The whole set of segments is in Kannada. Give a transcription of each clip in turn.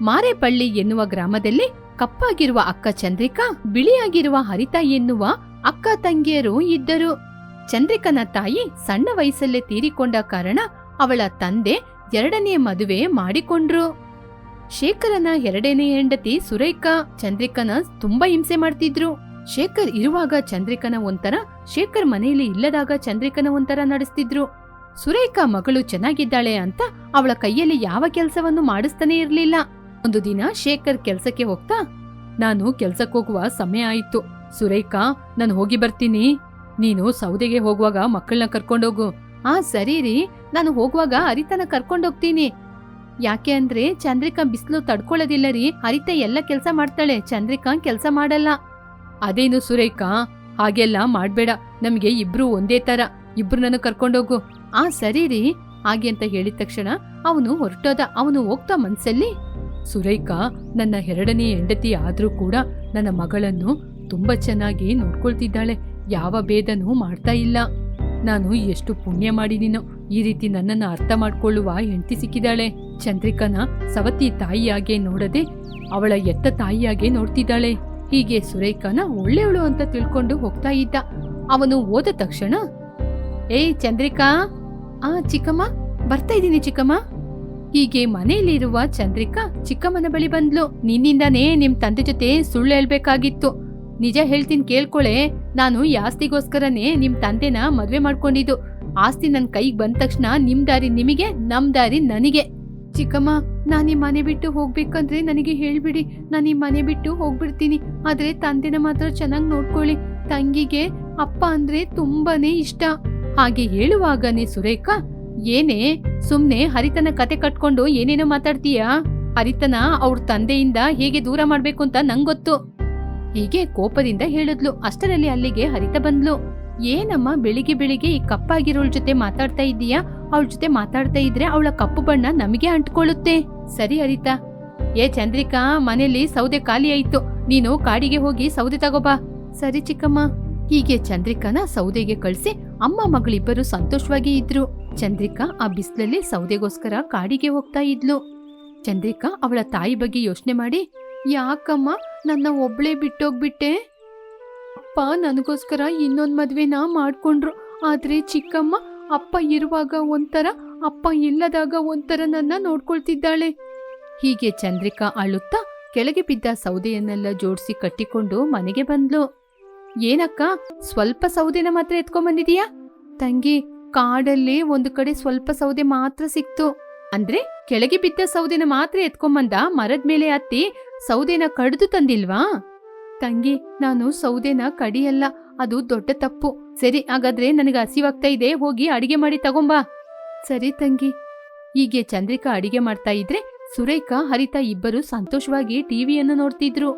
ಮಾರೇಪಳ್ಳಿ ಎನ್ನುವ ಗ್ರಾಮದಲ್ಲಿ ಕಪ್ಪಾಗಿರುವ ಅಕ್ಕ ಚಂದ್ರಿಕಾ, ಬಿಳಿಯಾಗಿರುವ ಹರಿತ ಎನ್ನುವ ಅಕ್ಕ ತಂಗಿಯರು ಇದ್ದರು. ಚಂದ್ರಿಕನ ತಾಯಿ ಸಣ್ಣ ವಯಸ್ಸಲ್ಲೇ ತೀರಿಕೊಂಡ ಕಾರಣ ಅವಳ ತಂದೆ ಎರಡನೇ ಮದುವೆ ಮಾಡಿಕೊಂಡ್ರು. ಶೇಖರನ ಎರಡನೇ ಹೆಂಡತಿ ಸುರೇಖಾ ಚಂದ್ರಿಕನ ತುಂಬಾ ಹಿಂಸೆ ಮಾಡ್ತಿದ್ರು. ಶೇಖರ್ ಇರುವಾಗ ಚಂದ್ರಿಕನ ಒಂಥರ, ಶೇಖರ್ ಮನೆಯಲ್ಲಿ ಇಲ್ಲದಾಗ ಚಂದ್ರಿಕನ ಒಂಥರ ನಡೆಸ್ತಿದ್ರು. ಸುರೇಖಾ ಮಗಳು ಚೆನ್ನಾಗಿದ್ದಾಳೆ ಅಂತ ಅವಳ ಕೈಯಲ್ಲಿ ಯಾವ ಕೆಲಸವನ್ನು ಮಾಡಿಸ್ತಾನೆ ಇರ್ಲಿಲ್ಲ. ಒಂದು ದಿನ ಶೇಖರ್ ಕೆಲ್ಸಕ್ಕೆ ಹೋಗ್ತಾ, ನಾನು ಕೆಲ್ಸಕ್ಕೆ ಹೋಗುವ ಸಮಯ ಆಯ್ತು. ಸುರೇಖಾ, ನಾನು ಹೋಗಿ ಬರ್ತೀನಿ. ನೀನು ಸೌದೆಗೆ ಹೋಗುವಾಗ ಮಕ್ಕಳನ್ನ ಕರ್ಕೊಂಡೋಗು. ಆ, ಸರಿ ರೀ. ನಾನು ಹೋಗುವಾಗ ಹರಿತನ ಕರ್ಕೊಂಡೋಗ್ತೀನಿ. ಯಾಕೆ ಅಂದ್ರೆ ಚಂದ್ರಿಕಾ ಬಿಸಿಲು ತಡ್ಕೊಳ್ಳೋದಿಲ್ಲ ರೀ. ಹರಿತ ಎಲ್ಲ ಕೆಲಸ ಮಾಡ್ತಾಳೆ. ಚಂದ್ರಿಕಾ ಕೆಲಸ ಮಾಡಲ್ಲ. ಅದೇನು ಸುರೇಖಾ? ಹಾಗೆಲ್ಲ ಮಾಡ್ಬೇಡ. ನಮ್ಗೆ ಇಬ್ರು ಒಂದೇ ತರ. ಇಬ್ರು ಕರ್ಕೊಂಡೋಗು. ಆ, ಸರಿ ರೀ. ಹಾಗೆ ಅಂತ ಹೇಳಿದ ತಕ್ಷಣ ಅವನು ಹೊರಟೋದ. ಅವನು ಹೋಗ್ತಾ ಮನ್ಸಲ್ಲಿ ಸುರೇಖಾ ನನ್ನ ಎರಡನೇ ಹೆಂಡತಿ ಆದರೂ ಕೂಡ ನನ್ನ ಮಗಳನ್ನು ತುಂಬಾ ಚೆನ್ನಾಗಿ ನೋಡ್ಕೊಳ್ತಿದ್ದಾಳೆ. ಯಾವ ಭೇದನೂ ಮಾಡ್ತಾ ಇಲ್ಲ. ನಾನು ಎಷ್ಟು ಪುಣ್ಯ ಮಾಡಿದೀನೋ, ಈ ರೀತಿ ನನ್ನನ್ನು ಅರ್ಥ ಮಾಡ್ಕೊಳ್ಳುವ ಹೆಂಡತಿ ಸಿಕ್ಕಿದಾಳೆ ಚಂದ್ರಿಕನ ಸವತಿ ತಾಯಿಯಾಗೆ ನೋಡದೆ ಅವಳ ಎತ್ತ ತಾಯಿಯಾಗೆ ನೋಡ್ತಿದ್ದಾಳೆ. ಹೀಗೆ ಸುರೇಖನ ಒಳ್ಳೆಯವಳು ಅಂತ ತಿಳ್ಕೊಂಡು ಹೋಗ್ತಾ ಇದ್ದ. ಅವನು ಓದ ತಕ್ಷಣ, ಏಯ್ ಚಂದ್ರಿಕಾ, ಆ ಚಿಕ್ಕಮ್ಮ, ಬರ್ತಾ ಇದ್ದೀನಿ ಚಿಕ್ಕಮ್ಮ. ಹೀಗೆ ಮನೆಯಲ್ಲಿರುವ ಚಂದ್ರಿಕಾ ಚಿಕ್ಕಮ್ಮನ ಬಳಿ ಬಂದ್ಲು. ನಿನ್ನಿಂದನೇ ನಿಮ್ ತಂದೆ ಜೊತೆ ಸುಳ್ಳು ಹೇಳ್ಬೇಕಾಗಿತ್ತು. ನಿಜ ಹೇಳ್ತೀನಿ ಕೇಳ್ಕೊಳೆ. ನಾನು ಯಾಸ್ತಿಗೋಸ್ಕರನೇ ನಿಮ್ ತಂದೆನ ಮದ್ವೆ ಮಾಡ್ಕೊಂಡಿದ್ದು. ಆಸ್ತಿ ನನ್ ಕೈಗೆ ಬಂದ ತಕ್ಷಣ ನಿಮ್ ದಾರಿ ನಿಮಗೆ, ನಮ್ ದಾರಿ ನನಗೆ. ಚಿಕ್ಕಮ್ಮ, ನಾನು ಈ ಮನೆ ಬಿಟ್ಟು ಹೋಗ್ಬೇಕಂದ್ರೆ ನನಗೆ ಹೇಳ್ಬಿಡಿ. ನಾನು ಈ ಮನೆ ಬಿಟ್ಟು ಹೋಗ್ಬಿಡ್ತೀನಿ. ಆದ್ರೆ ತಂದೆನ ಮಾತ್ರ ಚೆನ್ನಾಗಿ ನೋಡ್ಕೊಳ್ಳಿ. ತಂಗಿಗೆ ಅಪ್ಪ ಅಂದ್ರೆ ತುಂಬಾನೇ ಇಷ್ಟ. ಹಾಗೆ ಹೇಳುವಾಗನೇ ಸುರೇಖಾ ಏನೇ, ಸುಮ್ನೆ ಹರಿತನ ಕತೆ ಕಟ್ಕೊಂಡು ಏನೇನೋ ಮಾತಾಡ್ತೀಯಾ? ಹರಿತನ ಅವ್ರ ತಂದೆಯಿಂದ ಹೇಗೆ ದೂರ ಮಾಡ್ಬೇಕು ಅಂತ ನಂಗೊತ್ತು. ಹೀಗೆ ಕೋಪದಿಂದ ಹೇಳಿದ್ಲು. ಅಷ್ಟರಲ್ಲಿ ಅಲ್ಲಿಗೆ ಹರಿತ ಬಂದ್ಲು. ಏನಮ್ಮ, ಬೆಳಿಗ್ಗೆ ಬೆಳಿಗ್ಗೆ ಈ ಕಪ್ಪಾಗಿರೋಳ ಜೊತೆ ಮಾತಾಡ್ತಾ ಇದ್ದೀಯಾ? ಅವಳ ಜೊತೆ ಮಾತಾಡ್ತಾ ಇದ್ರೆ ಅವಳ ಕಪ್ಪು ಬಣ್ಣ ನಮಗೆ ಅಂಟ್ಕೊಳ್ಳುತ್ತೆ. ಸರಿ ಹರಿತ. ಏ ಚಂದ್ರಿಕಾ ಮನೇಲಿ ಸೌದೆ ಖಾಲಿ ಆಯ್ತು. ನೀನು ಕಾಡಿಗೆ ಹೋಗಿ ಸೌದೆ ತಗೋಬಾ. ಸರಿ ಚಿಕ್ಕಮ್ಮ. ಹೀಗೆ ಚಂದ್ರಿಕಾನ ಸೌದೆಗೆ ಕಳ್ಸಿ ಅಮ್ಮ ಮಗಳಿಬ್ಬರು ಸಂತೋಷವಾಗಿ ಇದ್ರು. ಚಂದ್ರಿಕಾ ಆ ಬಿಸಿಲಲ್ಲಿ ಸೌದೆಗೋಸ್ಕರ ಕಾಡಿಗೆ ಹೋಗ್ತಾ ಇದ್ಲು. ಚಂದ್ರಿಕಾ ಅವಳ ತಾಯಿ ಬಗ್ಗೆ ಯೋಚನೆ ಮಾಡಿ, ಯಾಕಮ್ಮ, ನನ್ನ ಒಬ್ಳೇ ಬಿಟ್ಟೋಗ್ಬಿಟ್ಟೆ? ಅಪ್ಪ, ನನಗೋಸ್ಕರ ಇನ್ನೊಂದು ಮದುವೆನ ಮಾಡಿಕೊಂಡ್ರು. ಆದ್ರೆ ಚಿಕ್ಕಮ್ಮ, ಅಪ್ಪ ಇರುವಾಗ ಒಂಥರ, ಅಪ್ಪ ಇಲ್ಲದಾಗ ಒಂಥರ ನನ್ನ ನೋಡ್ಕೊಳ್ತಿದ್ದಾಳೆ. ಹೀಗೆ ಚಂದ್ರಿಕಾ ಅಳುತ್ತಾ ಕೆಳಗೆ ಬಿದ್ದ ಸೌದೆಯನ್ನೆಲ್ಲ ಜೋಡಿಸಿ ಕಟ್ಟಿಕೊಂಡು ಮನೆಗೆ ಬಂದ್ಲು. ಏನಕ್ಕ? ಸ್ವಲ್ಪ ಸೌದೆನ ಮಾತ್ರ ಎತ್ಕೊಂಬಂದಿದೀಯಾ? ತಂಗಿ, ಕಾಡಲ್ಲಿ ಒಂದು ಕಡೆ ಸ್ವಲ್ಪ ಸೌದೆ ಮಾತ್ರ ಸಿಕ್ತು. ಅಂದ್ರೆ ಕೆಳಗೆ ಬಿದ್ದ ಸೌದೆನ ಮಾತ್ರ ಎತ್ಕೊಂಬಂದ ಮರದ ಮೇಲೆ ಹತ್ತಿ ಸೌದೆನ ಕಡ್ದು ತಂದಿಲ್ವಾ? ತಂಗಿ, ನಾನು ಸೌದೆನ ಕಡಿಯಲ್ಲ. ಅದು ದೊಡ್ಡ ತಪ್ಪು. ಸರಿ, ಹಾಗಾದ್ರೆ ನನಗೆ ಹಸಿವಾಗ್ತಾ ಇದೆ. ಹೋಗಿ ಅಡಿಗೆ ಮಾಡಿ ತಗೊಂಬಾ. ಸರಿ ತಂಗಿ. ಹೀಗೆ ಚಂದ್ರಿಕಾ ಅಡಿಗೆ ಮಾಡ್ತಾ ಇದ್ರೆ ಸುರೇಖಾ, ಹರಿತಾ ಇಬ್ಬರು ಸಂತೋಷವಾಗಿ ಟಿವಿಯನ್ನು ನೋಡ್ತಿದ್ರು.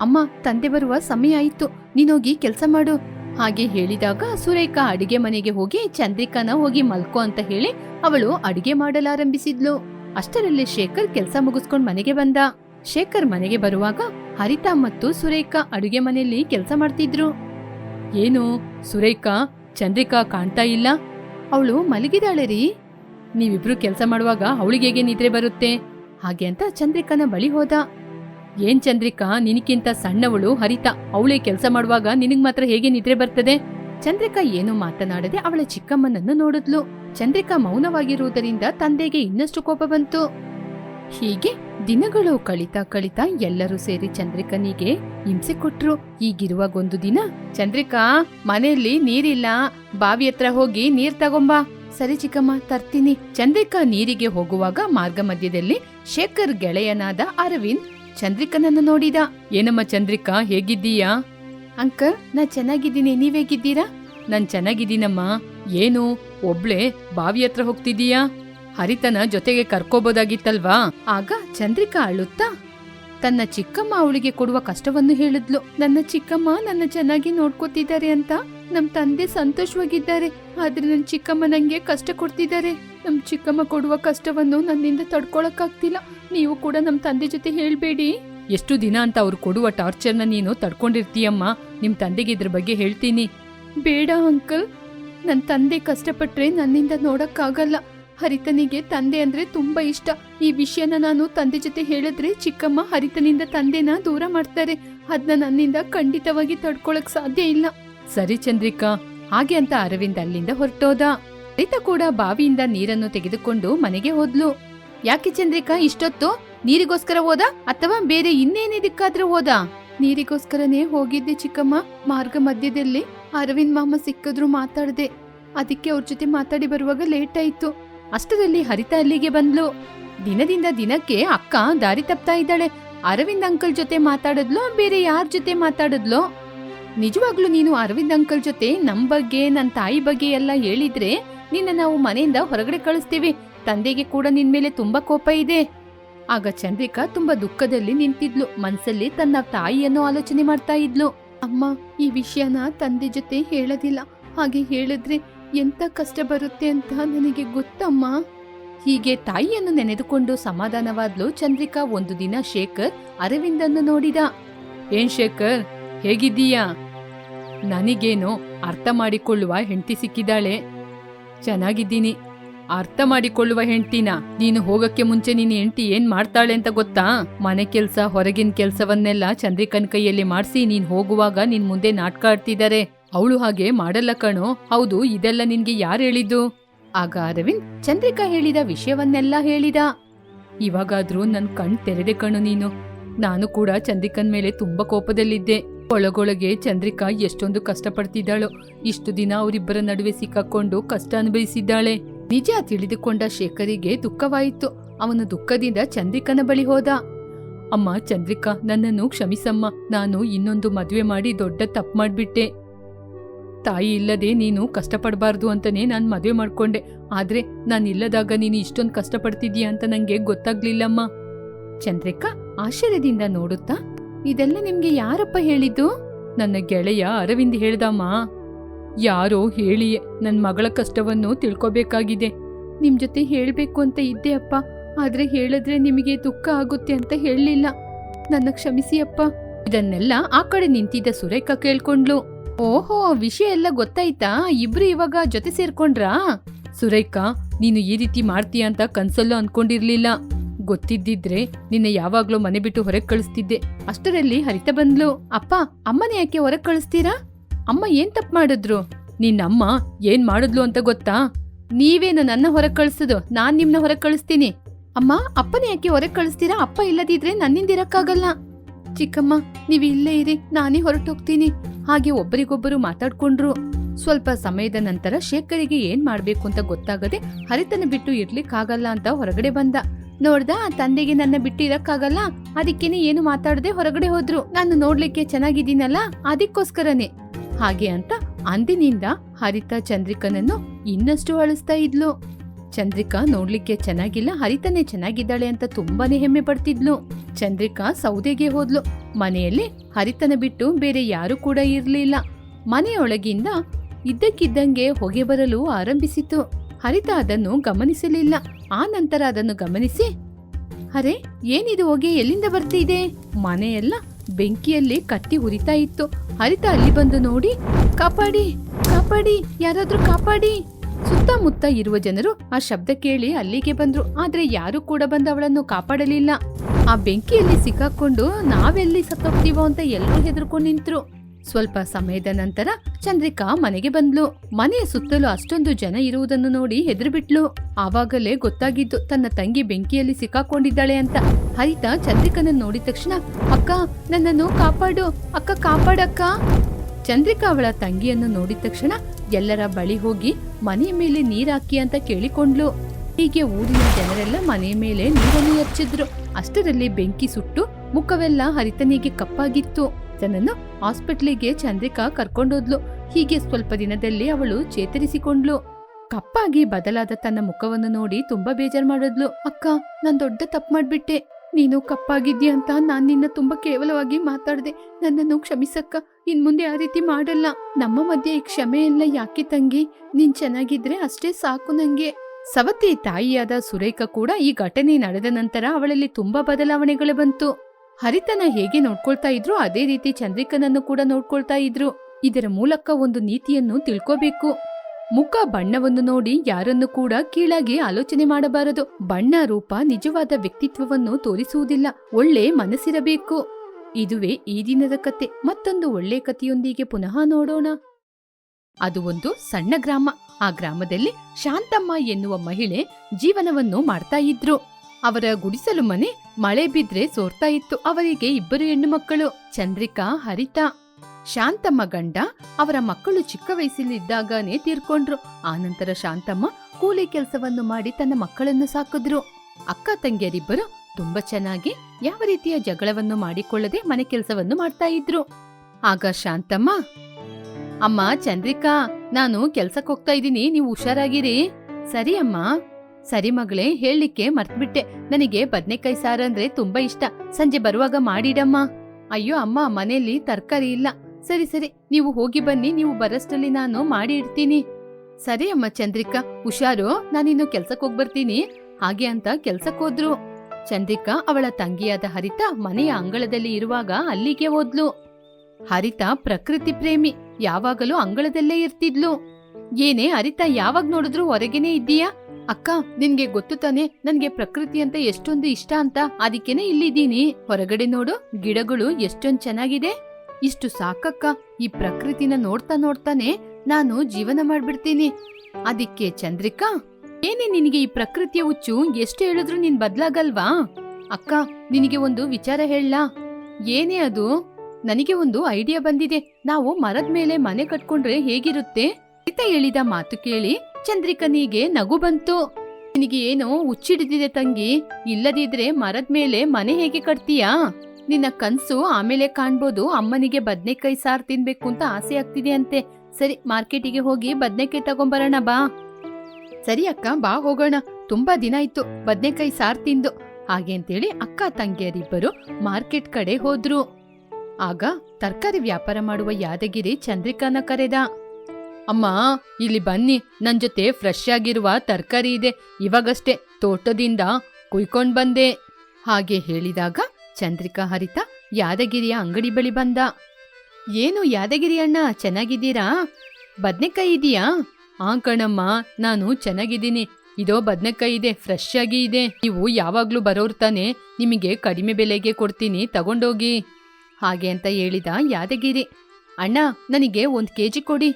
ಅಮ್ಮ, ತಂದೆ ಬರುವ ಸಮಯ ಆಯ್ತು. ನೀನೋಗಿ ಕೆಲಸ ಮಾಡು. ಹಾಗೆ ಹೇಳಿದಾಗ ಸುರೇಖಾ ಅಡಿಗೆ ಮನೆಗೆ ಹೋಗಿ ಚಂದ್ರಿಕಾನ ಹೋಗಿ ಮಲ್ಕೋ ಅಂತ ಹೇಳಿ ಅವಳು ಅಡಿಗೆ ಮಾಡಲಾರಂಭಿಸಿದ್ಲು. ಅಷ್ಟರಲ್ಲಿ ಶೇಖರ್ ಕೆಲಸ ಮುಗಿಸ್ಕೊಂಡ್ ಮನೆಗೆ ಬಂದ. ಶೇಖರ್ ಮನೆಗೆ ಬರುವಾಗ ಹರಿತಾ ಮತ್ತು ಸುರೇಖಾ ಅಡುಗೆ ಮನೆಯಲ್ಲಿ ಕೆಲಸ ಮಾಡ್ತಿದ್ರು. ಏನು ಸುರೇಖಾ, ಚಂದ್ರಿಕಾ ಕಾಣ್ತಾ ಇಲ್ಲ? ಅವಳು ಮಲಗಿದಾಳೆ ರೀ. ನೀವಿಬ್ರು ಕೆಲಸ ಮಾಡುವಾಗ ಅವಳಿಗೆ ನಿದ್ರೆ ಬರುತ್ತೆ? ಹಾಗೆ ಅಂತ ಚಂದ್ರಿಕಾನ ಬಳಿ ಹೋದ. ಏನ್ ಚಂದ್ರಿಕಾ ನಿನಕ್ಕಿಂತ ಸಣ್ಣವಳು ಹರಿತ, ಅವಳೇ ಕೆಲಸ ಮಾಡುವಾಗ ನಿನಗ್ ಮಾತ್ರ ಹೇಗೆ ನಿದ್ರೆ ಬರ್ತದೆ? ಚಂದ್ರಿಕಾ ಏನು ಮಾತನಾಡದೆ ಅವಳ ಚಿಕ್ಕಮ್ಮನನ್ನು ನೋಡಿದ್ಲು. ಚಂದ್ರಿಕಾ ಮೌನವಾಗಿರುವುದರಿಂದ ತಂದೆಗೆ ಇನ್ನಷ್ಟು ಕೋಪ ಬಂತು. ಹೀಗೆ ದಿನಗಳು ಕಳಿತಾ ಕಳಿತಾ ಎಲ್ಲರೂ ಸೇರಿ ಚಂದ್ರಿಕನಿಗೆ ಹಿಂಸೆ ಕೊಟ್ರು. ಈಗಿರುವಾಗೊಂದು ದಿನ, ಚಂದ್ರಿಕಾ, ಮನೆಯಲ್ಲಿ ನೀರಿಲ್ಲ. ಬಾವಿ ಹತ್ರ ಹೋಗಿ ನೀರ್ ತಗೊಂಬಾ. ಸರಿ ಚಿಕ್ಕಮ್ಮ, ತರ್ತೀನಿ. ಚಂದ್ರಿಕಾ ನೀರಿಗೆ ಹೋಗುವಾಗ ಮಾರ್ಗ ಮಧ್ಯದಲ್ಲಿ ಶೇಖರ್ ಗೆಳೆಯನಾದ ಅರವಿಂದ್ ಚಂದ್ರಿಕನನ್ನು ನೋಡಿದ. ಏನಮ್ಮ ಚಂದ್ರಿಕಾ, ಹೇಗಿದ್ದೀಯಾ? ಅಂಕಲ್, ನಾ ಚೆನ್ನಾಗಿದ್ದೀನಿ. ನೀವೇಗಿದ್ದೀರಾ ನಾನ್ ಚೆನ್ನಾಗಿದ್ದೀನಮ್ಮ. ಏನು, ಒಬ್ಳೆ ಬಾವಿ ಹತ್ರ ಹೋಗ್ತಿದೀಯಾ ಹರಿತನ ಜೊತೆಗೆ ಕರ್ಕೋಬೋದಾಗಿತ್ತಲ್ವಾ? ಆಗ ಚಂದ್ರಿಕಾ ಅಳುತ್ತಾ, ತನ್ನ ಚಿಕ್ಕಮ್ಮ ಅವಳಿಗೆ ಕೊಡುವ ಕಷ್ಟವನ್ನು ಹೇಳಿದ್ಲು. ನನ್ನ ಚಿಕ್ಕಮ್ಮ ನನ್ನ ಚೆನ್ನಾಗಿ ನೋಡ್ಕೋತಿದ್ದಾರೆ ಅಂತ. ನಮ್ ತಂದೆ ಸಂತೋಷವಾಗಿದ್ದಾರೆ ಆದ್ರೆ ನನ್ನ ಚಿಕ್ಕಮ್ಮ ನಂಗೆ ಕಷ್ಟ ಕೊಡ್ತಿದ್ದಾರೆ. ನಮ್ ಚಿಕ್ಕಮ್ಮ ಕೊಡುವ ಕಷ್ಟವನ್ನು ನನ್ನಿಂದ ತಡ್ಕೊಳಕ್ಕಾಗ್ತಿಲ್ಲ. ನೀವು ಕೂಡ ನಮ್ ತಂದೆ ಜೊತೆ ಹೇಳ್ಬೇಡಿ. ಎಷ್ಟು ದಿನ ಅಂತ ಅವ್ರು ಕೊಡುವ ಟಾರ್ಚರ್ನ ನೀನು ತಡ್ಕೊಂಡಿರ್ತೀಯಮ್ಮ. ನಿಮ್ ತಂದೆಗೆ ಇದ್ರ ಬಗ್ಗೆ ಹೇಳ್ತೀನಿ. ಬೇಡ ಅಂಕಲ್. ನನ್ ತಂದೆ ಕಷ್ಟಪಟ್ರೆ ನನ್ನಿಂದ ನೋಡಕ್ಕಾಗಲ್ಲ. ಹರಿತನಿಗೆ ತಂದೆ ಅಂದ್ರೆ ತುಂಬಾ ಇಷ್ಟ. ಈ ವಿಷಯನ ನಾನು ತಂದೆ ಜೊತೆ ಹೇಳಿದ್ರೆ ಚಿಕ್ಕಮ್ಮ ಹರಿತನಿಂದ ತಂದೆನ ದೂರ ಮಾಡ್ತಾರೆ. ಅದನ್ನ ನನ್ನಿಂದ ಖಂಡಿತವಾಗಿ ತಡ್ಕೊಳಕ್ ಸಾಧ್ಯ ಇಲ್ಲ. ಸರಿ ಚಂದ್ರಿಕಾ ಹಾಗೆ ಅಂತ ಅರವಿಂದ್ ಅಲ್ಲಿಂದ ಹೊರಟೋದ. ರೈತ ಕೂಡ ಬಾವಿಯಿಂದ ನೀರನ್ನು ತೆಗೆದುಕೊಂಡು ಮನೆಗೆ ಹೋದ್ಲು. ಯಾಕೆ ಚಂದ್ರಿಕಾ, ಇಷ್ಟೊತ್ತು ನೀರಿಗೋಸ್ಕರ ಹೋದ ಅಥವಾ ಬೇರೆ ಇನ್ನೇನಿದಕ್ಕಾದ್ರೂ ಹೋದ? ನೀರಿಗೋಸ್ಕರನೇ ಹೋಗಿದ್ದೆ ಚಿಕ್ಕಮ್ಮ, ಮಾರ್ಗ ಮಧ್ಯದಲ್ಲಿ. ಅರವಿಂದ್ ಮಾಮ ಸಿಕ್ಕದ್ರು ಮಾತಾಡ್ದೆ. ಅದಕ್ಕೆ ಅವ್ರ ಜೊತೆ ಮಾತಾಡಿ ಬರುವಾಗ ಲೇಟ್ ಆಯ್ತು ಅಷ್ಟರಲ್ಲಿ ಹರಿತ ಅಲ್ಲಿಗೆ ಬಂದ್ಲು. ದಿನದಿಂದ ದಿನಕ್ಕೆ ಅಕ್ಕ ದಾರಿ ತಪ್ತಾ ಇದ್ದಾಳೆ. ಅರವಿಂದ್ ಅಂಕಲ್ ಜೊತೆ ಮಾತಾಡದ್ಲೋ, ಬೇರೆ ಯಾರ ಜೊತೆ ಮಾತಾಡದ್ಲೋ? ನಿಜವಾಗ್ಲೂ ನೀನು ಅರವಿಂದ್ ಅಂಕಲ್ ಜೊತೆ ನಮ್ ಬಗ್ಗೆ, ನನ್ ತಾಯಿ ಬಗ್ಗೆ ಎಲ್ಲ ಹೇಳಿದ್ರೆ ನಿನ್ನ ನಾವು ಮನೆಯಿಂದ ಹೊರಗಡೆ ಕಳಿಸ್ತೀವಿ. ತಂದೆಗೆ ಕೂಡ ನಿನ್ ಮೇಲೆ ತುಂಬಾ ಕೋಪ ಇದೆ. ಆಗ ಚಂದ್ರಿಕಾ ತುಂಬಾ ದುಃಖದಲ್ಲಿ ನಿಂತಿದ್ಲು. ಮನ್ಸಲ್ಲಿ ತನ್ನ ತಾಯಿಯನ್ನು ಆಲೋಚನೆ ಮಾಡ್ತಾ ಇದ್ಲು. ಅಮ್ಮ, ಈ ವಿಷಯನ ತಂದೆ ಜೊತೆ ಹೇಳೋದಿಲ್ಲ. ಹಾಗೆ ಹೇಳಿದ್ರೆ ಎಂತ ಕಷ್ಟ ಬರುತ್ತೆ ಅಂತ ನನಗೆ ಗೊತ್ತಮ್ಮ. ಹೀಗೆ ತಾಯಿಯನ್ನು ನೆನೆದುಕೊಂಡು ಸಮಾಧಾನವಾದ್ಲು ಚಂದ್ರಿಕಾ. ಒಂದು ದಿನ ಶೇಖರ್ ಅರವಿಂದನ್ನು ನೋಡಿದ. ಏನ್ ಶೇಖರ್, ಹೇಗಿದ್ದೀಯಾ? ನನಗೇನೋ ಅರ್ಥ ಮಾಡಿಕೊಳ್ಳುವ ಹೆಂಡತಿ ಸಿಕ್ಕಿದಾಳೆ ಚೆನ್ನಾಗಿದ್ದೀನಿ. ಅರ್ಥ ಮಾಡಿಕೊಳ್ಳುವ ಹೆಂಡ್ತಿನ ನೀನು ಹೋಗಕ್ಕೆ ಮುಂಚೆ ನಿನ್ನ ಹೆಂಡತಿ ಏನ್ ಮಾಡ್ತಾಳೆ ಅಂತ ಗೊತ್ತಾ? ಮನೆ ಕೆಲಸ, ಹೊರಗಿನ ಕೆಲ್ಸವನ್ನೆಲ್ಲ ಚಂದ್ರಿಕನ್ ಕೈಯಲ್ಲಿ ಮಾಡಿಸಿ ನೀನ್ ಹೋಗುವಾಗ ನಿನ್ ಮುಂದೆ ನಾಟಕ ಆಡ್ತಿದ್ದಾರೆ ಅವಳು ಹಾಗೆ ಮಾಡಲ್ಲ ಕಣೋ. ಹೌದು, ಇದೆಲ್ಲ ನಿನ್ಗೆ ಯಾರು ಹೇಳಿದ್ದು? ಆಗ ಅರವಿಂದ್ ಚಂದ್ರಿಕಾ ಹೇಳಿದ ವಿಷಯವನ್ನೆಲ್ಲ ಹೇಳಿದ. ಇವಾಗಾದ್ರೂ ನನ್ ಕಣ್ ತೆರೆದೆ ಕಣು ನೀನು. ನಾನು ಕೂಡ ಚಂದ್ರಿಕನ್ ಮೇಲೆ ತುಂಬಾ ಕೋಪದಲ್ಲಿದ್ದೆ. ಒಳಗೊಳಗೆ ಚಂದ್ರಿಕಾ ಎಷ್ಟೊಂದು ಕಷ್ಟಪಡ್ತಿದ್ದಾಳೋ. ಇಷ್ಟು ದಿನ ಅವರಿಬ್ಬರ ನಡುವೆ ಸಿಕ್ಕಾಕೊಂಡು ಕಷ್ಟ ಅನುಭವಿಸಿದ್ದಾಳೆ. ನಿಜ ತಿಳಿದುಕೊಂಡ ಶೇಖರಿಗೆ ದುಃಖವಾಯಿತು. ಅವನ ದುಃಖದಿಂದ ಚಂದ್ರಿಕನ ಬಳಿ ಹೋದ. ಅಮ್ಮ, ಚಂದ್ರಿಕಾ, ನನ್ನನ್ನು ಕ್ಷಮಿಸಮ್ಮ. ನಾನು ಇನ್ನೊಂದು ಮದುವೆ ಮಾಡಿ ದೊಡ್ಡ ತಪ್ಪು ಮಾಡಿಬಿಟ್ಟೆ. ತಾಯಿ ಇಲ್ಲದೆ ನೀನು ಕಷ್ಟಪಡಬಾರ್ದು ಅಂತಾನೆ ನಾನು ಮದುವೆ ಮಾಡ್ಕೊಂಡೆ. ಆದ್ರೆ ನಾನು ಇಲ್ಲದಾಗ ನೀನು ಇಷ್ಟೊಂದು ಕಷ್ಟಪಡ್ತಿದೀಯ ಅಂತ ನಂಗೆ ಗೊತ್ತಾಗ್ಲಿಲ್ಲಮ್ಮ. ಚಂದ್ರಿಕಾ, ಆಶ್ಚರ್ಯದಿಂದ ನೋಡುತ್ತಾ ಇದೆಲ್ಲ ನಿಮ್ಗೆ ಯಾರಪ್ಪ ಹೇಳಿದ್ದು? ನನ್ನ ಗೆಳೆಯ ಅರವಿಂದ್ ಹೇಳ್ದಮ್ಮ. ಯಾರೋ ಹೇಳಿಯೇ ನನ್ನ ಮಗಳ ಕಷ್ಟವನ್ನು ತಿಳ್ಕೊಬೇಕಾಗಿದೆ. ನಿಮ್ ಜೊತೆ ಹೇಳ್ಬೇಕು ಅಂತ ಇದ್ದೆ ಅಪ್ಪ. ಆದ್ರೆ ಹೇಳಿದ್ರೆ ನಿಮಗೆ ದುಃಖ ಆಗುತ್ತೆ ಅಂತ ಹೇಳಲಿಲ್ಲ. ನನ್ನ ಕ್ಷಮಿಸಿ ಅಪ್ಪ. ಇದನ್ನೆಲ್ಲ ಆ ಕಡೆ ನಿಂತಿದ್ದ ಸುರೇಖ ಕೇಳ್ಕೊಂಡ್ಲು ಓಹೋ ವಿಷಯ ಎಲ್ಲ ಗೊತ್ತಾಯ್ತಾ? ಇಬ್ರು ಇವಾಗ ಜೊತೆ ಸೇರ್ಕೊಂಡ್ರಾ? ಸುರೇಖ, ನೀನು ಈ ರೀತಿ ಮಾಡ್ತೀಯ ಅಂತ ಕನ್ಸಲ್ಲೂ ಅನ್ಕೊಂಡಿರ್ಲಿಲ್ಲ. ಗೊತ್ತಿದ್ದಿದ್ರೆ ನಿನ್ನ ಯಾವಾಗ್ಲೂ ಮನೆ ಬಿಟ್ಟು ಹೊರಗೆ ಕಳಿಸ್ತಿದ್ದೆ. ಅಷ್ಟರಲ್ಲಿ ಹರಿತ ಬಂದ್ಲು. ಅಪ್ಪ, ಅಮ್ಮನ ಯಾಕೆ ಹೊರಗೆ ಕಳಿಸ್ತೀರಾ? ಅಮ್ಮ ಏನ್ ತಪ್ಪು ಮಾಡಿದ್ರು? ನಿನ್ನಮ್ಮ ಏನ್ ಮಾಡಿದ್ಲು ಅಂತ ಗೊತ್ತಾ? ನೀವೇನು ನನ್ನ ಹೊರಗೆ ಕಳಿಸೋದು, ನಾನ್ ನಿಮ್ನ ಹೊರಗೆ ಕಳಿಸ್ತೀನಿ. ಅಮ್ಮ, ಅಪ್ಪನ ಯಾಕೆ ಹೊರಗೆ ಕಳಿಸ್ತೀರಾ? ಅಪ್ಪ ಇಲ್ಲದಿದ್ರೆ ನನ್ನಿಂದ ಇರಕ್ಕಾಗಲ್ಲ. ಚಿಕ್ಕಮ್ಮ, ನೀವು ಇಲ್ಲೇ ಇರಿ, ನಾನೇ ಹೊರಟೋಗ್ತೀನಿ ಹಾಗೆ ಒಬ್ಬರಿಗೊಬ್ಬರು ಮಾತಾಡ್ಕೊಂಡ್ರು. ಸ್ವಲ್ಪ ಸಮಯದ ನಂತರ ಶೇಖರಿಗೆ ಏನ್ ಮಾಡ್ಬೇಕು ಅಂತ ಗೊತ್ತಾಗದೆ ಹರಿತನ ಬಿಟ್ಟು ಇರ್ಲಿಕ್ಕಾಗಲ್ಲ ಅಂತ ಹೊರಗಡೆ ಬಂದ. ನೋಡ್ದ ತಂದೆಗೆ ನನ್ನ ಬಿಟ್ಟು ಇರಕ್ಕಾಗಲ್ಲ ಅದಕ್ಕೇನೆ ಏನು ಮಾತಾಡದೆ ಹೊರಗಡೆ ಹೋದ್ರು. ನಾನು ನೋಡ್ಲಿಕ್ಕೆ ಚೆನ್ನಾಗಿದ್ದೀನಲ್ಲ, ಅದಕ್ಕೋಸ್ಕರನೇ. ಹಾಗೆ ಅಂತ ಅಂದಿನಿಂದ ಹರಿತಾ ಚಂದ್ರಿಕನನ್ನು ಇನ್ನಷ್ಟು ಅಳಿಸ್ತಾ ಇದ್ಲು. ಚಂದ್ರಿಕಾ ನೋಡ್ಲಿಕ್ಕೆ ಚೆನ್ನಾಗಿಲ್ಲ, ಹರಿತನೇ ಚೆನ್ನಾಗಿದ್ದಾಳೆ ಅಂತ ತುಂಬಾನೇ ಹೆಮ್ಮೆ ಪಡ್ತಿದ್ಲು. ಚಂದ್ರಿಕಾ ಸೌದೆಗೆ ಹೋದ್ಲು. ಮನೆಯಲ್ಲಿ ಹರಿತನ ಬಿಟ್ಟು ಬೇರೆ ಯಾರು ಕೂಡ ಇರಲಿಲ್ಲ. ಮನೆಯೊಳಗಿಂದ ಇದ್ದಕ್ಕಿದ್ದಂಗೆ ಹೊಗೆ ಬರಲು ಆರಂಭಿಸಿತು ಹರಿತ ಅದನ್ನು ಗಮನಿಸಲಿಲ್ಲ. ಆ ನಂತರ ಅದನ್ನು ಗಮನಿಸಿ, ಅರೆ, ಏನಿದು ಹೊಗೆ ಎಲ್ಲಿಂದ ಬರ್ತಿದೆ? ಮನೆಯೆಲ್ಲ ಬೆಂಕಿಯಲ್ಲಿ ಕತ್ತಿ ಉರಿತಾ ಇತ್ತು. ಹರಿತ ಅಲ್ಲಿ ಬಂದು ನೋಡಿ, ಕಾಪಾಡಿ ಕಾಪಾಡಿ, ಯಾರಾದ್ರೂ ಕಾಪಾಡಿ. ಸುತ್ತಮುತ್ತ ಇರುವ ಜನರು ಆ ಶಬ್ದ ಕೇಳಿ ಅಲ್ಲಿಗೆ ಬಂದ್ರು. ಆದ್ರೆ ಯಾರು ಕೂಡ ಬಂದು ಅವಳನ್ನು ಕಾಪಾಡಲಿಲ್ಲ. ಆ ಬೆಂಕಿಯಲ್ಲಿ ಸಿಕ್ಕಾಕೊಂಡು ನಾವೆಲ್ಲಿ ಸತ್ತೋಗ್ತೀವೋ ಅಂತ ಎಲ್ಲರೂ ಹೆದರ್ಕೊಂಡು ನಿಂತ್ರು. ಸ್ವಲ್ಪ ಸಮಯದ ನಂತರ ಚಂದ್ರಿಕಾ ಮನೆಗೆ ಬಂದ್ಲು. ಮನೆಯ ಸುತ್ತಲೂ ಅಷ್ಟೊಂದು ಜನ ಇರುವುದನ್ನು ನೋಡಿ ಹೆದರ್ಬಿಟ್ಲು. ಆವಾಗಲೇ ಗೊತ್ತಾಗಿದ್ದು ತನ್ನ ತಂಗಿ ಬೆಂಕಿಯಲ್ಲಿ ಸಿಕ್ಕಾಕೊಂಡಿದ್ದಾಳೆ ಅಂತ. ಹರಿತ ಚಂದ್ರಿಕನ ನೋಡಿದ ತಕ್ಷಣ, ಅಕ್ಕ, ನನ್ನನ್ನು ಕಾಪಾಡು. ಅಕ್ಕ, ಕಾಪಾಡಕ್ಕ. ಚಂದ್ರಿಕಾ ಅವಳ ತಂಗಿಯನ್ನು ನೋಡಿದ ತಕ್ಷಣ ಎಲ್ಲರ ಬಳಿ ಹೋಗಿ ಮನೆಯ ಮೇಲೆ ನೀರಾಕಿ ಅಂತ ಕೇಳಿಕೊಂಡ್ಲು. ಹೀಗೆ ಊರಿನ ಜನರೆಲ್ಲ ಮನೆಯ ಮೇಲೆ ನೀರನ್ನು ಎರಚಿದ್ರು. ಅಷ್ಟರಲ್ಲಿ ಬೆಂಕಿ ಸುಟ್ಟು ಮುಖವೆಲ್ಲ ಹರಿತನಿಗೆ ಕಪ್ಪಾಗಿತ್ತು. ತನ್ನನ್ನು ಹಾಸ್ಪಿಟ್ಲಿಗೆ ಚಂದ್ರಿಕಾ ಕರ್ಕೊಂಡೋದ್ಲು. ಹೀಗೆ ಸ್ವಲ್ಪ ದಿನದಲ್ಲಿ ಅವಳು ಚೇತರಿಸಿಕೊಂಡ್ಲು. ಕಪ್ಪಾಗಿ ಬದಲಾದ ತನ್ನ ಮುಖವನ್ನು ನೋಡಿ ತುಂಬಾ ಬೇಜಾರ್ ಮಾಡಿದ್ಲು. ಅಕ್ಕ, ನಾನ್ ದೊಡ್ಡ ತಪ್ಪು ಮಾಡ್ಬಿಟ್ಟೆ. ನೀನು ಕಪ್ಪಾಗಿದ್ದೀಯ ಅಂತ ನಾನ್ ನಿನ್ನ ತುಂಬಾ ಕೇವಲವಾಗಿ ಮಾತಾಡ್ದೆ. ನನ್ನನ್ನು ಕ್ಷಮಿಸಕ್ಕ. ಇನ್ ಮುಂದೆ ಆ ರೀತಿ ಮಾಡಲ್ಲ. ನಮ್ಮ ಮಧ್ಯೆ ಈ ಕ್ಷಮೆ ಎಲ್ಲ ಯಾಕೆ ತಂಗಿ? ನೀನ್ ಚೆನ್ನಾಗಿದ್ರೆ ಅಷ್ಟೇ ಸಾಕು ನಂಗೆ. ಸವತಿ ತಾಯಿಯಾದ ಸುರೇಖ ಕೂಡ ಈ ಘಟನೆ ನಡೆದ ನಂತರ ಅವಳಲ್ಲಿ ತುಂಬಾ ಬದಲಾವಣೆಗಳು ಬಂತು. ಹರಿತನ ಹೇಗೆ ನೋಡ್ಕೊಳ್ತಾ ಇದ್ರು ಅದೇ ರೀತಿ ಚಂದ್ರಿಕನನ್ನು ಕೂಡ ನೋಡ್ಕೊಳ್ತಾ ಇದ್ರು. ಇದರ ಮೂಲಕ ಒಂದು ನೀತಿಯನ್ನು ತಿಳ್ಕೋಬೇಕು. ಮುಖ ಬಣ್ಣವನ್ನು ನೋಡಿ ಯಾರನ್ನು ಕೂಡ ಕೀಳಾಗಿ ಆಲೋಚನೆ ಮಾಡಬಾರದು. ಬಣ್ಣ ರೂಪ ನಿಜವಾದ ವ್ಯಕ್ತಿತ್ವವನ್ನು ತೋರಿಸುವುದಿಲ್ಲ. ಒಳ್ಳೆ ಮನಸ್ಸಿರಬೇಕು. ಇದುವೇ ಈ ದಿನದ ಕತೆ. ಮತ್ತೊಂದು ಒಳ್ಳೆ ಕಥೆಯೊಂದಿಗೆ ಪುನಃ ನೋಡೋಣ. ಅದು ಒಂದು ಸಣ್ಣ ಗ್ರಾಮ. ಆ ಗ್ರಾಮದಲ್ಲಿ ಶಾಂತಮ್ಮ ಎನ್ನುವ ಮಹಿಳೆ ಜೀವನವನ್ನು ಮಾಡ್ತಾ ಇದ್ರು. ಅವರ ಗುಡಿಸಲು ಮನೆ ಮಳೆ ಬಿದ್ರೆ ಸೋರ್ತಾ ಇತ್ತು ಅವರಿಗೆ ಇಬ್ಬರು ಹೆಣ್ಣು ಮಕ್ಕಳು ಚಂದ್ರಿಕಾ, ಹರಿತಾ. ಶಾಂತಮ್ಮ ಗಂಡ ಅವರ ಮಕ್ಕಳು ಚಿಕ್ಕ ವಯಸ್ಸಲ್ಲಿದ್ದಾಗನೇ ತೀರ್ಕೊಂಡ್ರು. ಆನಂತರ ಶಾಂತಮ್ಮ ಕೂಲಿ ಕೆಲಸವನ್ನು ಮಾಡಿ ತನ್ನ ಮಕ್ಕಳನ್ನು ಸಾಕಿದ್ರು. ಅಕ್ಕ ತಂಗಿಯರಿಬ್ಬರು ತುಂಬಾ ಚೆನ್ನಾಗಿ ಯಾವ ರೀತಿಯ ಜಗಳವನ್ನು ಮಾಡಿಕೊಳ್ಳದೆ ಮನೆ ಕೆಲಸವನ್ನು ಮಾಡ್ತಾ ಇದ್ರು. ಆಗ ಶಾಂತಮ್ಮ, ಅಮ್ಮ, ಚಂದ್ರಿಕಾ, ನಾನು ಕೆಲ್ಸಕ್ಕೆ ಹೋಗ್ತಾ ಇದ್ದೀನಿ, ನೀವು ಹುಷಾರಾಗಿರಿ. ಸರಿ, ಅಮ್ಮ. ಸರಿ ಮಗಳೇ, ಹೇಳಲಿಕ್ಕೆ ಮರ್ತ್ಬಿಟ್ಟೆ. ನನಗೆ ಬದ್ನೆಕಾಯಿ ಸಾರು ಅಂದ್ರೆ ತುಂಬಾ ಇಷ್ಟ. ಸಂಜೆ ಬರುವಾಗ ಮಾಡಿಡಮ್ಮ. ಅಯ್ಯೋ ಅಮ್ಮ, ಮನೆಯಲ್ಲಿ ತರಕಾರಿ ಇಲ್ಲ. ಸರಿ ಸರಿ, ನೀವು ಹೋಗಿ ಬನ್ನಿ, ನೀವು ಬರಷ್ಟಲ್ಲಿ ನಾನು ಮಾಡಿ ಇಡ್ತೀನಿ ಸರಿ ಅಮ್ಮ ಚಂದ್ರಿಕಾ, ಹುಷಾರು, ನಾನಿನ್ನು ಕೆಲ್ಸಕ್ಕೆ ಹೋಗ್ಬರ್ತೀನಿ. ಹಾಗೆ ಅಂತ ಕೆಲ್ಸಕ್ಕೆ ಹೋದ್ರು. ಚಂದ್ರಿಕಾ ಅವಳ ತಂಗಿಯಾದ ಹರಿತ ಮನೆಯ ಅಂಗಳದಲ್ಲಿ ಇರುವಾಗ ಅಲ್ಲಿಗೆ ಹೋದ್ಲು. ಹರಿತ ಪ್ರಕೃತಿ ಪ್ರೇಮಿ, ಯಾವಾಗಲೂ ಅಂಗಳದಲ್ಲೇ ಇರ್ತಿದ್ಲು. ಏನೇ ಹರಿತ, ಯಾವಾಗ ನೋಡಿದ್ರು ಹೊರಗೇನೆ ಇದ್ದೀಯಾ? ಅಕ್ಕ, ನಿನ್ಗೆ ಗೊತ್ತು ತಾನೆ, ನನ್ಗೆ ಪ್ರಕೃತಿ ಅಂತ ಎಷ್ಟೊಂದು ಇಷ್ಟ ಅಂತ. ಅದಕ್ಕೇನೆ ಇಲ್ಲಿದ್ದೀನಿ ಹೊರಗಡೆ ನೋಡು, ಗಿಡಗಳು ಎಷ್ಟೊಂದ್ ಚೆನ್ನಾಗಿದೆ. ಇಷ್ಟು ಸಾಕಕ್ಕ, ಈ ಪ್ರಕೃತಿನ ನೋಡ್ತಾ ನೋಡ್ತಾನೆ ನಾನು ಜೀವನ ಮಾಡ್ಬಿಡ್ತೀನಿ. ಅದಕ್ಕೆ ಚಂದ್ರಿಕಾ, ಏನೇ ನಿನಗೆ ಈ ಪ್ರಕೃತಿಯ ಹುಚ್ಚು, ಎಷ್ಟು ಹೇಳಿದ್ರು ನೀನ್ ಬದ್ಲಾಗಲ್ವಾ? ಅಕ್ಕ, ನಿನಗೆ ಒಂದು ವಿಚಾರ ಹೇಳ. ಏನೇ ಅದು? ನನಗೆ ಒಂದು ಐಡಿಯಾ ಬಂದಿದೆ. ನಾವು ಮರದ ಮೇಲೆ ಮನೆ ಕಟ್ಕೊಂಡ್ರೆ ಹೇಗಿರುತ್ತೆ? ಅಂತ ಹೇಳಿದ ಮಾತು ಕೇಳಿ ಚಂದ್ರಿಕನಿಗೆ ನಗು ಬಂತು. ನಿನಗೆ ಏನೋ ಹುಚ್ಚಿಡಿದಿದೆ ತಂಗಿ? ಇಲ್ಲದಿದ್ರೆ ಮರದ ಮೇಲೆ ಮನೆ ಹೇಗೆ ಕಟ್ತೀಯಾ? ನಿನ್ನ ಕನ್ಸು ಆಮೇಲೆ ಕಾಣ್ಬೋದು ಅಮ್ಮನಿಗೆ ಬದ್ನೆಕಾಯಿ ಸಾರ್ ತಿನ್ಬೇಕು ಅಂತ ಆಸೆ ಆಗ್ತಿದೆ ಅಂತೆ ಸರಿ, ಮಾರ್ಕೆಟಿಗೆ ಹೋಗಿ ಬದ್ನೆಕಾಯಿ ತಗೊಂಬರೋಣ, ಬಾ. ಸರಿ ಅಕ್ಕ, ಬಾ, ಹೋಗೋಣ. ತುಂಬಾ ದಿನ ಆಯ್ತು ಬದ್ನೆಕಾಯಿ ಸಾರ್ ತಿಂದು. ಹಾಗೆ ಅಂತೇಳಿ ಅಕ್ಕ ತಂಗಿಯರಿಬ್ಬರು ಮಾರ್ಕೆಟ್ ಕಡೆ ಹೋದ್ರು. ಆಗ ತರಕಾರಿ ವ್ಯಾಪಾರ ಮಾಡುವ ಯಾದಗಿರಿ ಚಂದ್ರಿಕಾನ ಕರೆದ. ಅಮ್ಮ, ಇಲ್ಲಿ ಬನ್ನಿ. ನನ್ ಜೊತೆ ಫ್ರೆಶ್ ಆಗಿರುವ ತರಕಾರಿ ಇದೆ. ಇವಾಗಷ್ಟೇ ತೋಟದಿಂದ ಕುಯ್ಕೊಂಡ್ ಬಂದೆ. ಹಾಗೆ ಹೇಳಿದಾಗ ಚಂದ್ರಿಕಾ ಹರಿತ ಯಾದಗಿರಿಯ ಅಂಗಡಿ ಬಳಿ ಬಂದ. ಏನು ಯಾದಗಿರಿ ಅಣ್ಣ, ಚೆನ್ನಾಗಿದ್ದೀರಾ? ಬದ್ನೆಕಾಯಿ ಇದೆಯಾ? ಆ ಕಣಮ್ಮ, ನಾನು ಚೆನ್ನಾಗಿದ್ದೀನಿ. ಇದೋ ಬದ್ನೆಕಾಯಿ ಇದೆ ಫ್ರೆಶ್ ಆಗಿ ಇದೆ. ನೀವು ಯಾವಾಗ್ಲೂ ಬರೋರ್ ತಾನೆ ನಿಮಗೆ ಕಡಿಮೆ ಬೆಲೆಗೆ ಕೊಡ್ತೀನಿ, ತಗೊಂಡೋಗಿ. ಹಾಗೆ ಅಂತ ಹೇಳಿದ ಯಾದಗಿರಿ. ಅಣ್ಣ, ನನಗೆ ಒಂದು ಕೆಜಿ ಕೊಡಿ.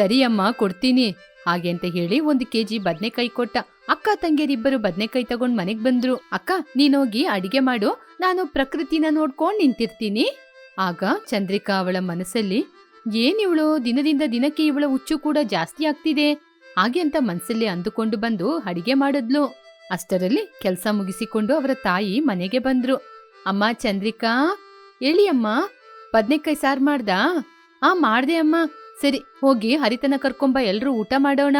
ಸರಿ ಅಮ್ಮ ಕೊಡ್ತೀನಿ. ಹಾಗೆ ಅಂತ ಹೇಳಿ ಒಂದು ಕೆಜಿ ಬದ್ನೆಕಾಯಿ ಕೊಟ್ಟ. ಅಕ್ಕ ತಂಗಿಯರಿಬ್ಬರು ಬದ್ನೆಕಾಯಿ ತಗೊಂಡ್ ಮನೆಗ್ ಬಂದ್ರು. ಅಕ್ಕ, ನೀನೋಗಿ ಅಡಿಗೆ ಮಾಡು. ನಾನು ಪ್ರಕೃತಿನ ನೋಡ್ಕೊಂಡ್ ನಿಂತಿರ್ತೀನಿ. ಆಗ ಚಂದ್ರಿಕಾ ಅವಳ ಮನಸ್ಸಲ್ಲಿ ಏನಿವಳು ದಿನದಿಂದ ದಿನಕ್ಕೆ ಇವಳ ಹುಚ್ಚು ಕೂಡ ಜಾಸ್ತಿ ಆಗ್ತಿದೆ. ಹಾಗೆ ಅಂತ ಮನಸ್ಸಲ್ಲಿ ಅಂದುಕೊಂಡು ಬಂದು ಅಡಿಗೆ ಮಾಡಿದ್ಲು. ಅಷ್ಟರಲ್ಲಿ ಕೆಲಸ ಮುಗಿಸಿಕೊಂಡು ಅವರ ತಾಯಿ ಮನೆಗೆ ಬಂದ್ರು. ಅಮ್ಮ, ಚಂದ್ರಿಕಾ ಹೇಳಿ ಅಮ್ಮ ಬದ್ನೆಕಾಯಿ ಸಾರ್ ಮಾಡ್ದಾ? ಆ, ಮಾಡ್ದೆ ಅಮ್ಮ. ಸರಿ, ಹೋಗಿ ಹರಿತನ ಕರ್ಕೊಂಬ, ಎಲ್ರೂ ಊಟ ಮಾಡೋಣ.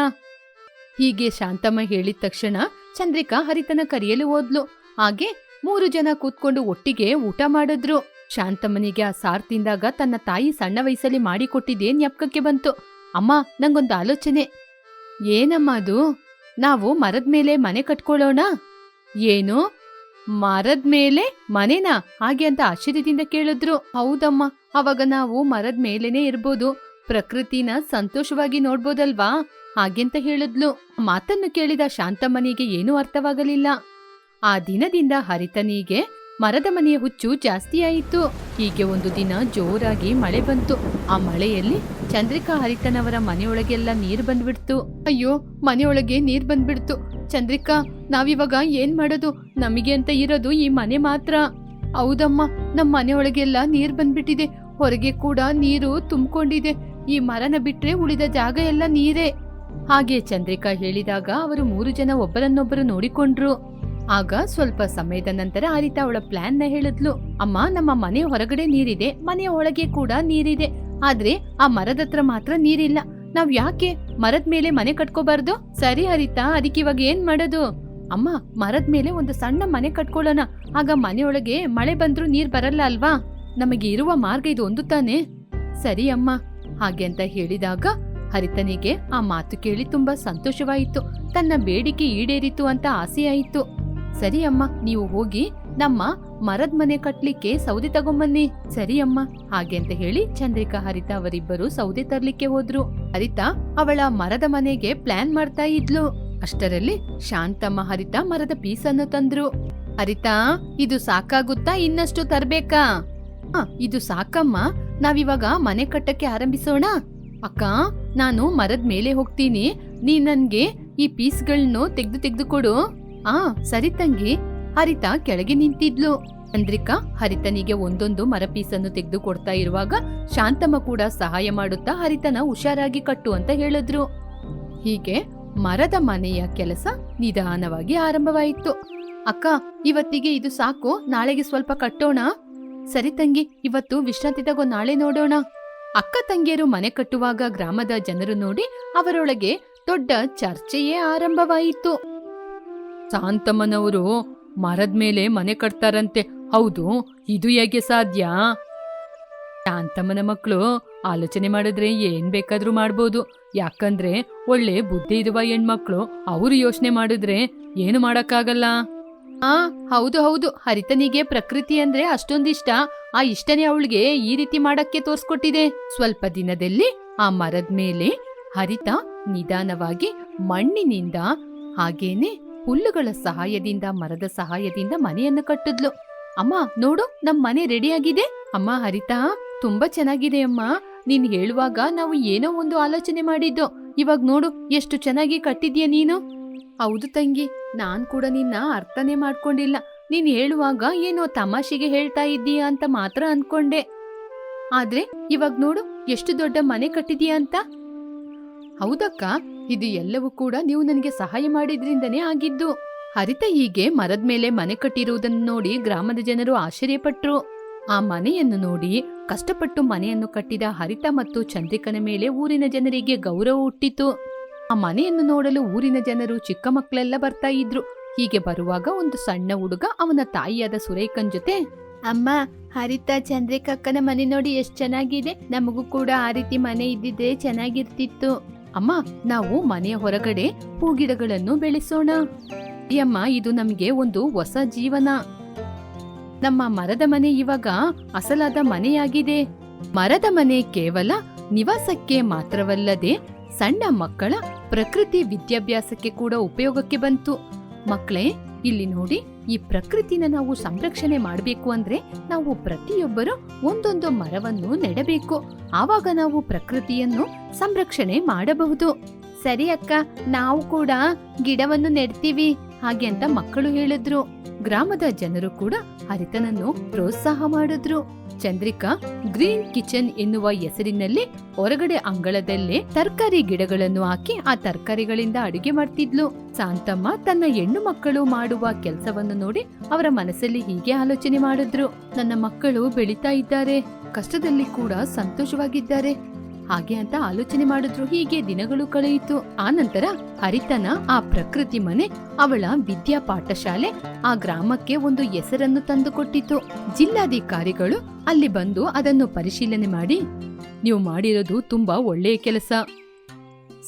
ಹೀಗೆ ಶಾಂತಮ್ಮ ಹೇಳಿದ ತಕ್ಷಣ ಚಂದ್ರಿಕಾ ಹರಿತನ ಕರೆಯಲು ಹೋದ್ಲು. ಹಾಗೆ ಮೂರು ಜನ ಕೂತ್ಕೊಂಡು ಒಟ್ಟಿಗೆ ಊಟ ಮಾಡಿದ್ರು. ಶಾಂತಮ್ಮನಿಗೆ ಆ ಸಾರ್ ತಿಂದಾಗ ತನ್ನ ತಾಯಿ ಸಣ್ಣ ವಯಸ್ಸಲ್ಲಿ ಮಾಡಿಕೊಟ್ಟಿದ್ದೇ ಜ್ಞಾಪಕಕ್ಕೆ ಬಂತು. ಅಮ್ಮ, ನಂಗೊಂದು ಆಲೋಚನೆ. ಏನಮ್ಮ ಅದು? ನಾವು ಮರದ ಮೇಲೆ ಮನೆ ಕಟ್ಕೊಳ್ಳೋಣ? ಏನು? ಮರದ ಮೇಲೆ ಮನೆನಾ? ಹಾಗೆ ಅಂತ ಆಶ್ಚರ್ಯದಿಂದ ಕೇಳಿದ್ರು. ಹೌದಮ್ಮ, ಅವಾಗ ನಾವು ಮರದ ಮೇಲೇನೆ ಇರ್ಬೋದು. ಪ್ರಕೃತಿನ ಸಂತೋಷವಾಗಿ ನೋಡ್ಬೋದಲ್ವಾ? ಹಾಗೆಂತ ಹೇಳಿದ್ಲು. ಮಾತನ್ನು ಕೇಳಿದ ಶಾಂತಮ್ಮನಿಗೆ ಏನೂ ಅರ್ಥವಾಗಲಿಲ್ಲ. ಆ ದಿನದಿಂದ ಹರಿತನಿಗೆ ಮರದ ಮನೆಯ ಹುಚ್ಚು ಜಾಸ್ತಿ ಆಯಿತು. ಹೀಗೆ ಒಂದು ದಿನ ಜೋರಾಗಿ ಮಳೆ ಬಂತು. ಆ ಮಳೆಯಲ್ಲಿ ಚಂದ್ರಿಕಾ ಹರಿತನವರ ಮನೆಯೊಳಗೆಲ್ಲ ನೀರು ಬಂದ್ಬಿಡ್ತು. ಅಯ್ಯೋ, ಮನೆಯೊಳಗೆ ನೀರು ಬಂದ್ಬಿಡ್ತು. ಚಂದ್ರಿಕಾ, ನಾವಿವಾಗ ಏನ್ ಮಾಡೋದು? ನಮಗೆ ಅಂತ ಇರೋದು ಈ ಮನೆ ಮಾತ್ರ. ಹೌದಮ್ಮ ನಮ್ಮ ಮನೆಯೊಳಗೆಲ್ಲ ನೀರು ಬಂದ್ಬಿಟ್ಟಿದೆ. ಹೊರಗೆ ಕೂಡ ನೀರು ತುಂಬಿಕೊಂಡಿದೆ. ಈ ಮರನ ಬಿಟ್ರೆ ಉಳಿದ ಜಾಗ ಎಲ್ಲ ನೀರೇ. ಹಾಗೆ ಚಂದ್ರಿಕಾ ಹೇಳಿದಾಗ ಅವರು ಮೂರು ಜನ ಒಬ್ಬರನ್ನೊಬ್ಬರು ನೋಡಿಕೊಂಡ್ರು. ಆಗ ಸ್ವಲ್ಪ ಸಮಯದ ನಂತರ ಹರಿತ ಅವಳ ಪ್ಲಾನ್ನ ಹೇಳಿದ್ಲು. ಅಮ್ಮ, ನಮ್ಮ ಮನೆ ಹೊರಗಡೆ ನೀರಿದೆ. ಮನೆಯ ಒಳಗೆ ಕೂಡ ನೀರಿದೆ. ಆದ್ರೆ ಆ ಮರದ ಹತ್ರ ಮಾತ್ರ ನೀರಿಲ್ಲ. ನಾವ್ ಯಾಕೆ? ಮರದ ಮೇಲೆ ಮನೆ ಕಟ್ಕೋಬಾರ್ದು? ಸರಿ ಹರಿತಾ ಅದಕ್ಕೆ ಇವಾಗ ಏನ್ ಮಾಡೋದು? ಅಮ್ಮ, ಮರದ ಮೇಲೆ ಒಂದು ಸಣ್ಣ ಮನೆ ಕಟ್ಕೊಳ್ಳೋಣ. ಆಗ ಮನೆಯೊಳಗೆ ಮಳೆ ಬಂದ್ರೂ ನೀರ್ ಬರಲ್ಲ ಅಲ್ವಾ? ನಮಗೆ ಇರುವ ಮಾರ್ಗ ಇದು ಒಂದು ತಾನೆ. ಸರಿ ಅಮ್ಮ. ಹಾಗೆ ಅಂತ ಹೇಳಿದಾಗ ಹರಿತನಿಗೆ ಆ ಮಾತು ಕೇಳಿ ತುಂಬಾ ಸಂತೋಷವಾಯಿತು. ತನ್ನ ಬೇಡಿಕೆ ಈಡೇರಿತು ಅಂತ ಆಸೆಯಾಯಿತು. ಸರಿ ಅಮ್ಮ, ನೀವು ಹೋಗಿ ನಮ್ಮ ಮರದ ಮನೆ ಕಟ್ಲಿಕ್ಕೆ ಸೌದೆ ತಗೊಂಬನ್ನಿ. ಸರಿ ಅಮ್ಮ, ಹಾಗೆ ಅಂತ ಹೇಳಿ ಚಂದ್ರಿಕಾ, ಹರಿತ ಅವರಿಬ್ಬರು ಸೌದೆ ತರ್ಲಿಕ್ಕೆ ಹೋದ್ರು. ಹರಿತಾ ಅವಳ ಮರದ ಮನೆಗೆ ಪ್ಲಾನ್ ಮಾಡ್ತಾ ಇದ್ಲು. ಅಷ್ಟರಲ್ಲಿ ಶಾಂತಮ್ಮ, ಹರಿತ ಮರದ ಪೀಸನ್ನು ತಂದ್ರು. ಹರಿತಾ, ಇದು ಸಾಕಾಗುತ್ತಾ ಇನ್ನಷ್ಟು ತರ್ಬೇಕಾ? ಇದು ಸಾಕಮ್ಮ. ನಾವಿವಾಗ ಮನೆ ಕಟ್ಟಕ್ಕೆ ಆರಂಭಿಸೋಣ. ಅಕ್ಕ, ನಾನು ಮರದ ಮೇಲೆ ಹೋಗ್ತೀನಿ. ನೀ ನನ್ಗೆ ಈ ಪೀಸ್ಗಳನ್ನು ತೆಗೆದು ತೆಗ್ದು ಕೊಡು. ಆ, ಸರಿ ತಂಗಿ. ಹರಿತಾ ಕೆಳಗೆ ನಿಂತಿದ್ಲು. ಚಂದ್ರಿಕಾ ಹರಿತನಿಗೆ ಒಂದೊಂದು ಮರ ಪೀಸನ್ನು ತೆಗೆದು ಕೊಡ್ತಾ ಇರುವಾಗ ಶಾಂತಮ್ಮ ಕೂಡ ಸಹಾಯ ಮಾಡುತ್ತಾ ಹರಿತನ ಹುಷಾರಾಗಿ ಕಟ್ಟು ಅಂತ ಹೇಳಿದ್ರು. ಹೀಗೆ ಮರದ ಮನೆಯ ಕೆಲಸ ನಿಧಾನವಾಗಿ ಆರಂಭವಾಯಿತು. ಅಕ್ಕ, ಇವತ್ತಿಗೆ ಇದು ಸಾಕು. ನಾಳೆಗೆ ಸ್ವಲ್ಪ ಕಟ್ಟೋಣ. ಸರಿ ತಂಗಿ, ಇವತ್ತು ವಿಶ್ರಾಂತಿ ತಗೋ ನಾಳೆ ನೋಡೋಣ. ಅಕ್ಕ ತಂಗಿಯರು ಮನೆ ಕಟ್ಟುವಾಗ ಗ್ರಾಮದ ಜನರು ನೋಡಿ ಅವರೊಳಗೆ ದೊಡ್ಡ ಚರ್ಚೆಯೇ ಆರಂಭವಾಯಿತು. ಶಾಂತಮ್ಮನವರು ಮರದ ಮೇಲೆ ಮನೆ ಕಟ್ತಾರಂತೆ. ಹೌದು, ಇದು ಹೇಗೆ ಸಾಧ್ಯ? ಶಾಂತಮ್ಮನ ಮಕ್ಕಳು ಆಲೋಚನೆ ಮಾಡಿದ್ರೆ ಏನ್ ಬೇಕಾದ್ರೂ ಮಾಡ್ಬೋದು. ಯಾಕಂದ್ರೆ ಒಳ್ಳೆ ಬುದ್ಧಿ ಇರುವ ಹೆಣ್ಮಕ್ಳು, ಅವರು ಯೋಚನೆ ಮಾಡಿದ್ರೆ ಏನು ಮಾಡಕ್ಕಾಗಲ್ಲ? ಆ, ಹೌದು ಹೌದು. ಹರಿತನಿಗೆ ಪ್ರಕೃತಿ ಅಂದ್ರೆ ಅಷ್ಟೊಂದಿಷ್ಟ. ಆ ಇಷ್ಟನೇ ಅವಳಿಗೆ ಈ ರೀತಿ ಮಾಡಕ್ಕೆ ತೋರ್ಸ್ಕೊಟ್ಟಿದೆ. ಸ್ವಲ್ಪ ದಿನದಲ್ಲಿ ಆ ಮರದ ಮೇಲೆ ಹರಿತ ನಿಧಾನವಾಗಿ ಮಣ್ಣಿನಿಂದ, ಹಾಗೇನೆ ಹುಲ್ಲುಗಳ ಸಹಾಯದಿಂದ, ಮರದ ಸಹಾಯದಿಂದ ಮನೆಯನ್ನು ಕಟ್ಟಿದ್ಲು. ಅಮ್ಮ, ನೋಡು, ನಮ್ ಮನೆ ರೆಡಿಯಾಗಿದೆ. ಅಮ್ಮ, ಹರಿತಾ, ತುಂಬಾ ಚೆನ್ನಾಗಿದೆ ಅಮ್ಮ. ನೀನ್ ಹೇಳುವಾಗ ನಾವು ಏನೋ ಒಂದು ಆಲೋಚನೆ ಮಾಡಿದ್ದು. ಇವಾಗ ನೋಡು, ಎಷ್ಟು ಚೆನ್ನಾಗಿ ಕಟ್ಟಿದ್ಯಾ ನೀನು? ಹೌದು ತಂಗಿ. ನಾನ್ ಕೂಡ ನಿನ್ನ ಅರ್ಥನೇ ಮಾಡ್ಕೊಂಡಿಲ್ಲ. ನೀನ್ ಹೇಳುವಾಗ ಏನೋ ತಮಾಷೆಗೆ ಹೇಳ್ತಾ ಇದ್ದೀಯಾ ಅಂತ ಮಾತ್ರ ಅನ್ಕೊಂಡೆ. ಆದ್ರೆ ಇವಾಗ ನೋಡು, ಎಷ್ಟು ದೊಡ್ಡ ಮನೆ ಕಟ್ಟಿದೀಯ ಅಂತ. ಹೌದಕ್ಕ, ಇದು ಎಲ್ಲವೂ ಕೂಡ ನೀವು ನನಗೆ ಸಹಾಯ ಮಾಡಿದ್ರಿಂದನೇ ಆಗಿದ್ದು. ಹರಿತ ಹೀಗೆ ಮರದ ಮೇಲೆ ಮನೆ ಕಟ್ಟಿರುವುದನ್ನು ನೋಡಿ ಗ್ರಾಮದ ಜನರು ಆಶ್ಚರ್ಯಪಟ್ರು. ಆ ಮನೆಯನ್ನು ನೋಡಿ ಕಷ್ಟಪಟ್ಟು ಮನೆಯನ್ನು ಕಟ್ಟಿದ ಹರಿತ ಮತ್ತು ಚಂದ್ರಿಕನ ಮೇಲೆ ಊರಿನ ಜನರಿಗೆ ಗೌರವ ಹುಟ್ಟಿತು. ಆ ಮನೆಯನ್ನು ನೋಡಲು ಊರಿನ ಜನರು ಚಿಕ್ಕ ಮಕ್ಕಳೆಲ್ಲ ಬರ್ತಾ ಇದ್ರು. ಹೀಗೆ ಬರುವಾಗ ಒಂದು ಸಣ್ಣ ಹುಡುಗ ಅವನ ತಾಯಿಯಾದ ಸುರೇಖನ್ ಜೊತೆ, ಅಮ್ಮ, ಹರಿತ ಚಂದ್ರಿಕಕ್ಕನ ಮನೆ ನೋಡಿ ಎಷ್ಟ್ ಚೆನ್ನಾಗಿದೆ. ನಮಗೂ ಕೂಡ ಆ ರೀತಿ ಮನೆ ಇದ್ದಿದ್ರೆ ಚೆನ್ನಾಗಿರ್ತಿತ್ತು. ಅಮ್ಮ, ನಾವು ಮನೆಯ ಹೊರಗಡೆ ಹೂಗಿಡಗಳನ್ನು ಬೆಳೆಸೋಣ. ಅಮ್ಮ ಇದು ನಮ್ಗೆ ಒಂದು ಹೊಸ ಜೀವನ. ನಮ್ಮ ಮರದ ಮನೆ ಇವಾಗ ಅಸಲಾದ ಮನೆಯಾಗಿದೆ. ಮರದ ಮನೆ ಕೇವಲ ನಿವಾಸಕ್ಕೆ ಮಾತ್ರವಲ್ಲದೆ ಸಣ್ಣ ಮಕ್ಕಳ ಪ್ರಕೃತಿ ವಿದ್ಯಾಭ್ಯಾಸಕ್ಕೆ ಕೂಡ ಉಪಯೋಗಕ್ಕೆ ಬಂತು. ಮಕ್ಕಳೇ ಇಲ್ಲಿ ನೋಡಿ, ಈ ಪ್ರಕೃತಿನ ನಾವು ಸಂರಕ್ಷಣೆ ಮಾಡಬೇಕು ಅಂದ್ರೆ ನಾವು ಪ್ರತಿಯೊಬ್ಬರು ಒಂದೊಂದು ಮರವನ್ನು ನೆಡಬೇಕು. ಆವಾಗ ನಾವು ಪ್ರಕೃತಿಯನ್ನು ಸಂರಕ್ಷಣೆ ಮಾಡಬಹುದು. ಸರಿ ಅಕ್ಕ, ನಾವು ಕೂಡ ಗಿಡವನ್ನು ನೆಡ್ತೀವಿ, ಹಾಗೆ ಅಂತ ಮಕ್ಕಳು ಹೇಳಿದ್ರು. ಗ್ರಾಮದ ಜನರು ಕೂಡ ಹರಿತನನ್ನು ಪ್ರೋತ್ಸಾಹ ಮಾಡಿದ್ರು. ಚಂದ್ರಿಕಾ ಗ್ರೀನ್ ಕಿಚನ್ ಎನ್ನುವ ಹೆಸರಿನಲ್ಲಿ ಹೊರಗಡೆ ಅಂಗಳದಲ್ಲೇ ತರಕಾರಿ ಗಿಡಗಳನ್ನು ಹಾಕಿ ಆ ತರಕಾರಿಗಳಿಂದ ಅಡುಗೆ ಮಾಡ್ತಿದ್ಲು. ಶಾಂತಮ್ಮ ತನ್ನ ಹೆಣ್ಣು ಮಕ್ಕಳು ಮಾಡುವ ಕೆಲಸವನ್ನು ನೋಡಿ ಅವರ ಮನಸ್ಸಲ್ಲಿ ಹೀಗೆ ಆಲೋಚನೆ ಮಾಡಿದ್ರು. ನನ್ನ ಮಕ್ಕಳು ಬೆಳೀತಾ ಇದ್ದಾರೆ. ಕಷ್ಟದಲ್ಲಿ ಕೂಡ ಸಂತೋಷವಾಗಿದ್ದಾರೆ. ಹಾಗೆ ಅಂತ ಆಲೋಚನೆ ಮಾಡಿದ್ರು. ಹೀಗೆ ದಿನಗಳು ಕಳೆಯಿತು. ಆ ನಂತರ ಹರಿತನ, ಆ ಪ್ರಕೃತಿ ಮನೆ, ಅವಳ ವಿದ್ಯಾ ಪಾಠಶಾಲೆ, ಆ ಗ್ರಾಮಕ್ಕೆ ಒಂದು ಹೆಸರನ್ನು ತಂದುಕೊಟ್ಟಿತು. ಜಿಲ್ಲಾಧಿಕಾರಿಗಳು ಅಲ್ಲಿ ಬಂದು ಅದನ್ನು ಪರಿಶೀಲನೆ ಮಾಡಿ, ನೀವು ಮಾಡಿರೋದು ತುಂಬಾ ಒಳ್ಳೆಯ ಕೆಲಸ.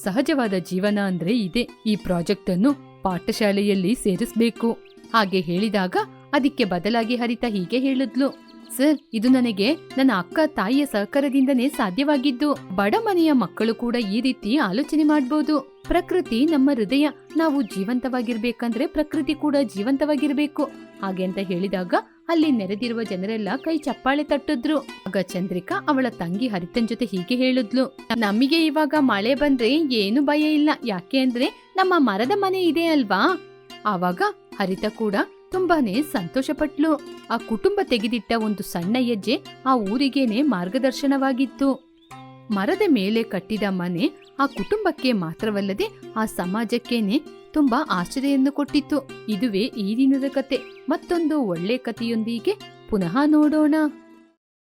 ಸಹಜವಾದ ಜೀವನ ಅಂದ್ರೆ ಇದೆ. ಈ ಪ್ರಾಜೆಕ್ಟ್ ಅನ್ನು ಪಾಠಶಾಲೆಯಲ್ಲಿ ಸೇರಿಸಬೇಕು. ಹಾಗೆ ಹೇಳಿದಾಗ ಅದಕ್ಕೆ ಬದಲಾಗಿ ಹರಿತ ಹೀಗೆ ಹೇಳಿದ್ಲು. ಸರ್, ಇದು ನನಗೆ ನನ್ನ ಅಕ್ಕ ತಾಯಿಯ ಸಹಕಾರದಿಂದನೇ ಸಾಧ್ಯವಾಗಿದ್ದು, ಬಡ ಮನೆಯ ಮಕ್ಕಳು ಕೂಡ ಈ ರೀತಿ ಆಲೋಚನೆ ಮಾಡಬಹುದು ಪ್ರಕೃತಿ ನಮ್ಮ ಹೃದಯ. ನಾವು ಜೀವಂತವಾಗಿರ್ಬೇಕಂದ್ರೆ ಪ್ರಕೃತಿ ಕೂಡ ಜೀವಂತವಾಗಿರ್ಬೇಕು. ಹಾಗೆ ಅಂತ ಹೇಳಿದಾಗ ಅಲ್ಲಿ ನೆರೆದಿರುವ ಜನರೆಲ್ಲ ಕೈ ಚಪ್ಪಾಳೆ ತಟ್ಟಿದ್ರು. ಆಗ ಚಂದ್ರಿಕಾ ಅವಳ ತಂಗಿ ಹರಿತನ್ ಜೊತೆ ಹೀಗೆ ಹೇಳಿದ್ಲು, ನಮಗೆ ಇವಾಗ ಮಳೆ ಬಂದ್ರೆ ಏನು ಭಯ ಇಲ್ಲ. ಯಾಕೆ ಅಂದ್ರೆ ನಮ್ಮ ಮರದ ಮನೆ ಇದೆ ಅಲ್ವಾ? ಆವಾಗ ಹರಿತ ಕೂಡ ತುಂಬಾನೇ ಸಂತೋಷಪಟ್ಲು. ಆ ಕುಟುಂಬ ತೆಗೆದಿಟ್ಟ ಒಂದು ಸಣ್ಣ ಹೆಜ್ಜೆ ಆ ಊರಿಗೇನೆ ಮಾರ್ಗದರ್ಶನವಾಗಿತ್ತು. ಮರದ ಮೇಲೆ ಕಟ್ಟಿದ ಮನೆ ಆ ಕುಟುಂಬಕ್ಕೆ ಮಾತ್ರವಲ್ಲದೆ ಆ ಸಮಾಜಕ್ಕೇನೆ ತುಂಬಾ ಆಶ್ಚರ್ಯನ್ನು ಕೊಟ್ಟಿತ್ತು. ಇದುವೇ ಈ ದಿನದ ಕತೆ. ಮತ್ತೊಂದು ಒಳ್ಳೆ ಕಥೆಯೊಂದಿಗೆ ಪುನಃ ನೋಡೋಣ.